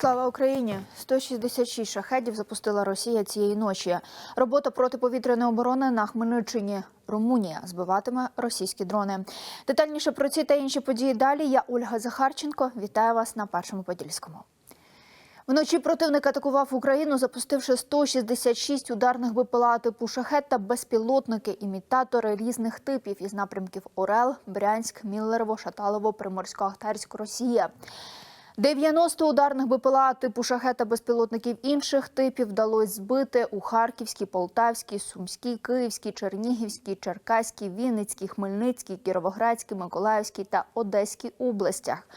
Слава Україні! 166 шахедів запустила Росія цієї ночі. Робота протиповітряної оборони на Хмельниччині. Румунія збиватиме російські дрони. Детальніше про ці та інші події далі. Я Ольга Захарченко. Вітаю вас на першому подільському. Вночі противник атакував Україну, запустивши 166 ударних БПЛА типу шахет та безпілотники, імітатори різних типів із напрямків Орел, Брянськ, Міллерово, Шаталово, Приморсько-Ахтарськ, Росія. 90 ударних БПЛА типу шахет та безпілотників інших типів вдалося збити у Харківській, Полтавській, Сумській, Київській, Чернігівській, Черкаській, Вінницькій, Хмельницькій, Кіровоградській, Миколаївській та Одеській областях.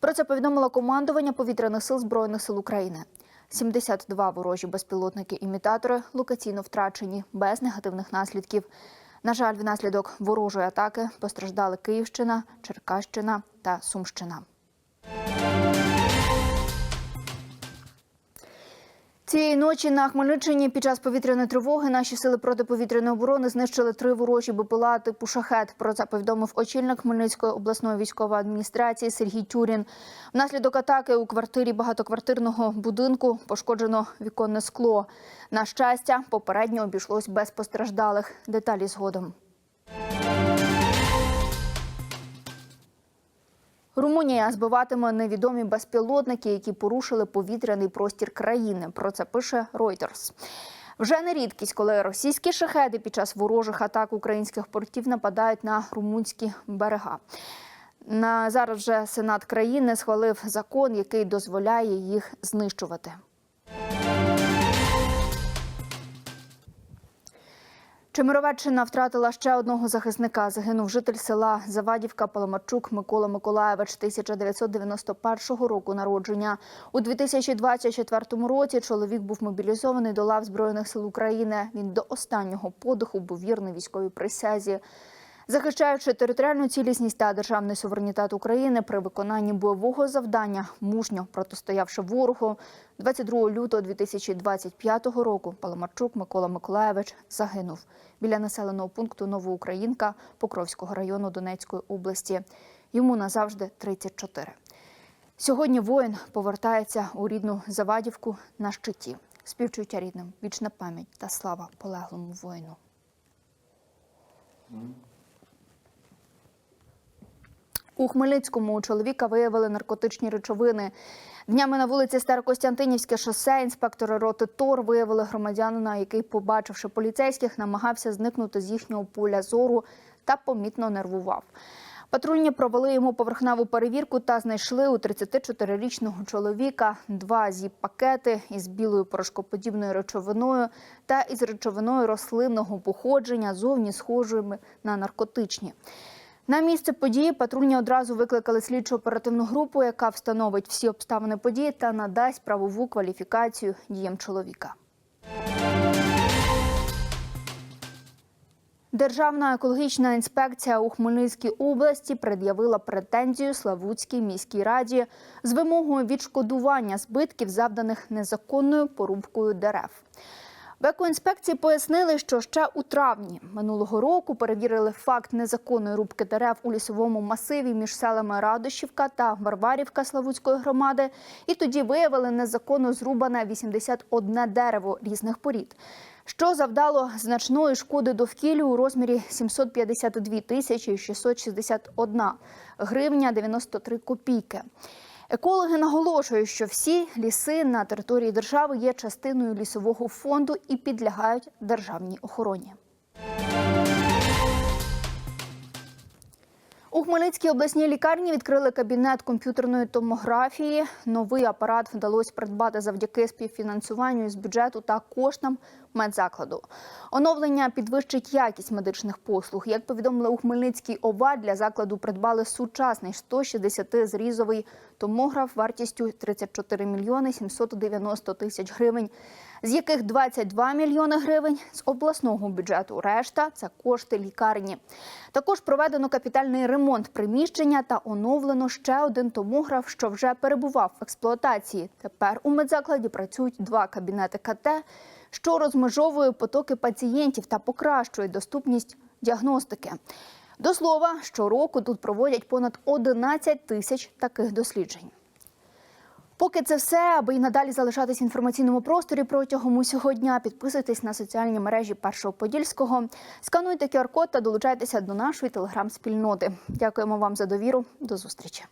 Про це повідомило командування повітряних сил збройних сил України. 72 ворожі безпілотники-імітатори локаційно втрачені без негативних наслідків. На жаль, внаслідок ворожої атаки постраждали Київщина, Черкащина та Сумщина. Цієї ночі на Хмельниччині під час повітряної тривоги наші сили протиповітряної оборони знищили три ворожі БПЛА типу шахет. Про це повідомив очільник Хмельницької обласної військової адміністрації Сергій Тюрін. Внаслідок атаки у квартирі багатоквартирного будинку пошкоджено віконне скло. На щастя, попередньо обійшлось без постраждалих. Деталі згодом. Румунія збиватиме невідомі безпілотники, які порушили повітряний простір країни. Про це пише Reuters. Вже не рідкість, коли російські шахеди під час ворожих атак українських портів нападають на румунські берега. На зараз вже Сенат країни схвалив закон, який дозволяє їх знищувати. Чемеровеччина втратила ще одного захисника. Загинув житель села Завадівка Паламарчук Микола Миколаєвич 1991 року народження. У 2024 році чоловік був мобілізований до лав Збройних сил України. Він до останнього подиху був вірний військовій присязі. Захищаючи територіальну цілісність та державний суверенітет України при виконанні бойового завдання, мужньо протистоявши ворогу, 22 лютого 2025 року Паламарчук Микола Миколаєвич загинув біля населеного пункту Новоукраїнка Покровського району Донецької області. Йому назавжди 34. Сьогодні воїн повертається у рідну Завадівку на щиті. Співчуття рідним, вічна пам'ять та слава полеглому воїну. У Хмельницькому у чоловіка виявили наркотичні речовини. Днями на вулиці Старокостянтинівське шосе інспектори роти ТОР виявили громадянина, який, побачивши поліцейських, намагався зникнути з їхнього поля зору та помітно нервував. Патрульні провели йому поверхневу перевірку та знайшли у 34-річного чоловіка два зіп-пакети із білою порошкоподібною речовиною та із речовиною рослинного походження, зовні схожими на наркотичні. На місце події патрульні одразу викликали слідчу оперативну групу, яка встановить всі обставини події та надасть правову кваліфікацію діям чоловіка. Державна екологічна інспекція у Хмельницькій області пред'явила претензію Славутській міській раді з вимогою відшкодування збитків, завданих незаконною порубкою дерев. В екоінспекції пояснили, що ще у травні минулого року перевірили факт незаконної рубки дерев у лісовому масиві між селами Радощівка та Варварівка Славутської громади, і тоді виявили незаконно зрубане 81 дерево різних порід. Що завдало значної шкоди довкіллю у розмірі 752 тисячі 661 гривня 93 копійки. Екологи наголошують, що всі ліси на території держави є частиною лісового фонду і підлягають державній охороні. У Хмельницькій обласній лікарні відкрили кабінет комп'ютерної томографії. Новий апарат вдалося придбати завдяки співфінансуванню з бюджету та коштам медзакладу. Оновлення підвищить якість медичних послуг. Як повідомили у Хмельницькій ОВА, для закладу придбали сучасний 160-зрізовий томограф вартістю 34 мільйони 790 тисяч гривень, з яких 22 мільйони гривень з обласного бюджету. Решта це кошти лікарні. Також проведено капітальний ремонт приміщення та оновлено ще один томограф, що вже перебував в експлуатації. Тепер у медзакладі працюють два кабінети КТ, що розмежовує потоки пацієнтів та покращує доступність діагностики. До слова, щороку тут проводять понад 11 тисяч таких досліджень. Поки це все, аби і надалі залишатись в інформаційному просторі протягом усього дня. Підписуйтесь на соціальні мережі Першого Подільського, скануйте QR-код та долучайтеся до нашої телеграм-спільноти. Дякуємо вам за довіру. До зустрічі.